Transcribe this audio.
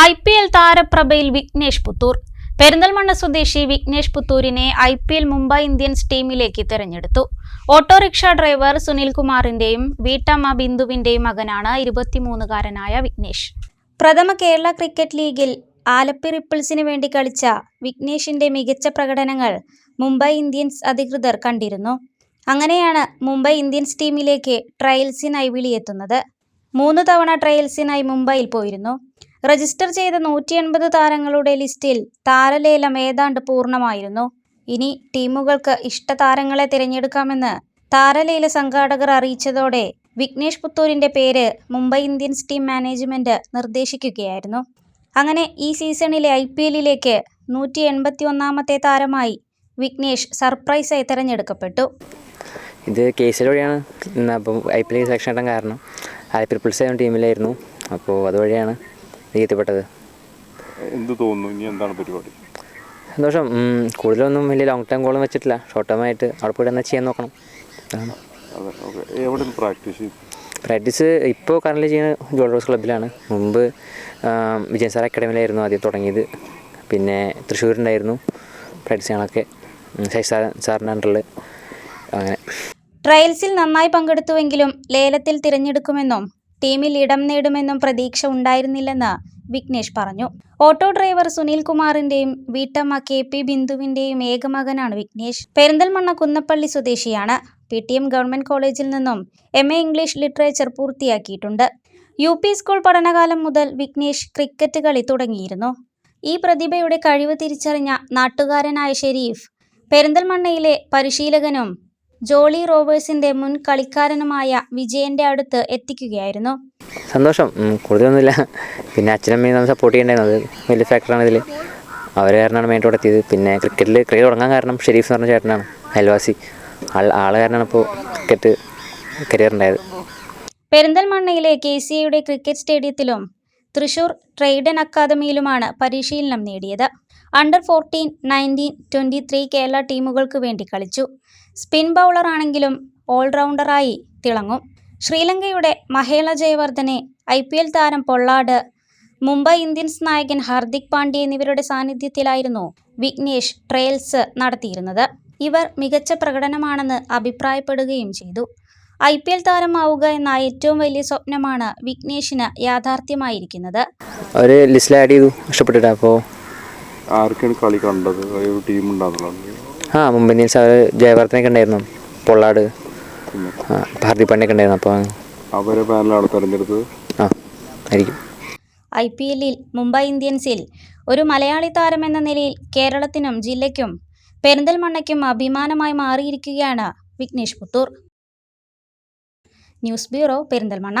I P L താരപ്രഭയിൽ വിഘ്നേഷ് പുത്തൂർ. പെരിന്തൽമണ്ണ സ്വദേശി Vignesh പുത്തൂരിനെ I P L Mumbai Indians ടീമിലേക്ക് തിരഞ്ഞെടുത്തു. ഓട്ടോറിക്ഷ ഡ്രൈവർ സുനിൽകുമാറിന്റെയും വീട്ടമ്മ ബിന്ദുവിന്റെയും മകനാണ് ഇരുപത്തിമൂന്നുകാരനായ വിഘ്നേഷ്. പ്രഥമ കേരള ക്രിക്കറ്റ് ലീഗിൽ ആലപ്പി റിപ്പിൾസിന് വേണ്ടി കളിച്ച വിഘ്നേഷിന്റെ മികച്ച പ്രകടനങ്ങൾ മുംബൈ ഇന്ത്യൻസ് അധികൃതർ കണ്ടിരുന്നു. അങ്ങനെയാണ് മുംബൈ ഇന്ത്യൻസ് ടീമിലേക്ക് ട്രയൽസിനായി വിളിയെത്തുന്നത്. മൂന്ന് തവണ ട്രയൽസിനായി മുംബൈയിൽ പോയിരുന്നു. രജിസ്റ്റർ ചെയ്ത നൂറ്റി എൺപത് താരങ്ങളുടെ ലിസ്റ്റിൽ താരലേലം ഏതാണ്ട് പൂർണമായിരുന്നു. ഇനി ടീമുകൾക്ക് ഇഷ്ടതാരങ്ങളെ തിരഞ്ഞെടുക്കാമെന്ന് താരലേല സംഘാടകർ അറിയിച്ചതോടെ വിഘ്നേഷ് പുത്തൂരിന്റെ പേര് മുംബൈ ഇന്ത്യൻസ് ടീം മാനേജ്മെന്റ് നിർദ്ദേശിക്കുകയായിരുന്നു. അങ്ങനെ ഈ സീസണിലെ ഐ പി എല്ലിലേക്ക് നൂറ്റി എൺപത്തി ഒന്നാമത്തെ താരമായി വിഘ്നേഷ് സർപ്രൈസായി തിരഞ്ഞെടുക്കപ്പെട്ടു. ഇത് കേസിൽ വഴിയാണ്. ഇന്ന് അപ്പം ഐ പി എൽ സെലക്ഷൻ കാരണം. ആലപ്പി പുൾസ് ടീമിലായിരുന്നു. അപ്പോൾ അതുവഴിയാണ് എനിക്ക് എത്തിപ്പെട്ടത് എന്ത് തോന്നുന്നു? ഇനി എന്താണ് പരിപാടി? സന്തോഷം. കൂടുതലൊന്നും വലിയ ലോങ് ടൈം ഗോളും വെച്ചിട്ടില്ല. ഷോർട്ട് ടൈം ആയിട്ട് അവിടെ പോയിട്ട് എന്നാൽ ചെയ്യാൻ നോക്കണം. പ്രാക്ടീസ് പ്രാക്ടീസ് ഇപ്പോൾ കറന്റ് ചെയ്യുന്ന ജോൾ റോസ് ക്ലബ്ബിലാണ് മുമ്പ് വിജയൻ സാർ അക്കാഡമിയിലായിരുന്നു ആദ്യം തുടങ്ങിയത്. പിന്നെ തൃശ്ശൂരുണ്ടായിരുന്നു പ്രാക്ടീസ് ചെയ്യണമൊക്കെ ശശി സാർ സാറിന്റെ അണ്ടറിൽ അങ്ങനെ. ട്രയൽസിൽ നന്നായി പങ്കെടുത്തുവെങ്കിലും ലേലത്തിൽ തിരഞ്ഞെടുക്കുമെന്നും ടീമിൽ ഇടം നേടുമെന്നും പ്രതീക്ഷ ഉണ്ടായിരുന്നില്ലെന്ന് വിഘ്നേഷ് പറഞ്ഞു. ഓട്ടോ ഡ്രൈവർ സുനിൽ കുമാറിന്റെയും വീട്ടമ്മ കെ പി ബിന്ദുവിന്റെയും ഏകമകനാണ് വിഘ്നേഷ്. പെരിന്തൽമണ്ണ കുന്നപ്പള്ളി സ്വദേശിയാണ്. പി ടി എം ഗവൺമെന്റ് കോളേജിൽ നിന്നും എം എ ഇംഗ്ലീഷ് ലിറ്ററേച്ചർ പൂർത്തിയാക്കിയിട്ടുണ്ട്. യു പി സ്കൂൾ പഠനകാലം മുതൽ വിഘ്നേഷ് ക്രിക്കറ്റ് കളി തുടങ്ങിയിരുന്നു. ഈ പ്രതിഭയുടെ കഴിവ് തിരിച്ചറിഞ്ഞ നാട്ടുകാരനായ ഷെരീഫ് പെരിന്തൽമണ്ണയിലെ പരിശീലകനും ജോളി റോവേഴ്സിന്റെ മുൻ കളിക്കാരനുമായ വിജയന്റെ അടുത്ത് എത്തിക്കുകയായിരുന്നു. സന്തോഷം. കൂടുതലൊന്നുമില്ല. പിന്നെ അച്ഛനമ്മയും നമ്മൾ സപ്പോർട്ട് ചെയ്യണ്ടായിരുന്നു. അത് വലിയ ഫാക്ടറാണ് ഇതിൽ അവർ കാരണമാണ് മെയിൻ എത്തിയത്. പിന്നെ ക്രിക്കറ്റിൽ ക്രിക്കറ്റ് തുടങ്ങാൻ കാരണം ഷെരീഫ് എന്ന് പറഞ്ഞ ചേട്ടനാണ് അയൽവാസി. ആൾ ആൾ കാരണമാണ് ഇപ്പോൾ ക്രിക്കറ്റ് കരിയർ ഉണ്ടായത് പെരിന്തൽമണ്ണയിലെ കെ സി ഐയുടെ ക്രിക്കറ്റ് സ്റ്റേഡിയത്തിലും തൃശൂർ ട്രൈഡൻ അക്കാദമിയിലുമാണ് പരിശീലനം നേടിയത്. Under fourteen nineteen twenty three Kerala ടീമുകൾക്ക് വേണ്ടി കളിച്ചു. സ്പിൻ ബൗളറാണെങ്കിലും ഓൾറൗണ്ടറായി തിളങ്ങും. ശ്രീലങ്കയുടെ Mahela Jayawardene I P L താരം പൊള്ളാട് മുംബൈ ഇന്ത്യൻസ് നായകൻ ഹാർദിക് പാണ്ഡ്യ എന്നിവരുടെ സാന്നിധ്യത്തിലായിരുന്നു വിഘ്നേഷ് ട്രയൽസ് നടത്തിയിരുന്നത്. ഇവർ മികച്ച പ്രകടനമാണെന്ന് അഭിപ്രായപ്പെടുകയും ചെയ്തു. ഐ പി എൽ താരമാവുക എന്ന ഏറ്റവും വലിയ സ്വപ്നമാണ് വിഘ്നേഷിന് യാഥാർത്ഥ്യമായിരിക്കുന്നത്. അവർ ലിസ്റ്റിൽ ആഡ് ചെയ്തു ഇഷ്ടപ്പെട്ടിട്ട്? അപ്പോൾ ആർക്കാണ് കളി കണ്ടത്? ഒരു ടീം ഉണ്ടാകുന്നുള്ളത് ആ മുംബൈ ഇന്ത്യൻസ് അവർ ജയവർദ്ധനൊക്കെ ഉണ്ടായിരുന്നു. പൊള്ളാട്. ആ, ഹാർദിക് പാണ്ഡ്യൊക്കെ ഉണ്ടായിരുന്നു. അപ്പോൾ അവരെ പാനലാണ് തെരഞ്ഞെടുത്തത്. ആ ആയിരിക്കും. ഐ പി എല്ലിൽ മുംബൈ ഇന്ത്യൻസിൽ ഒരു മലയാളി താരം എന്ന നിലയിൽ കേരളത്തിനും ജില്ലയ്ക്കും പെരിന്തൽമണ്ണയ്ക്കും അഭിമാനമായി മാറിയിരിക്കുകയാണ് Vignesh Puthur. News bureau Perinthalmanna.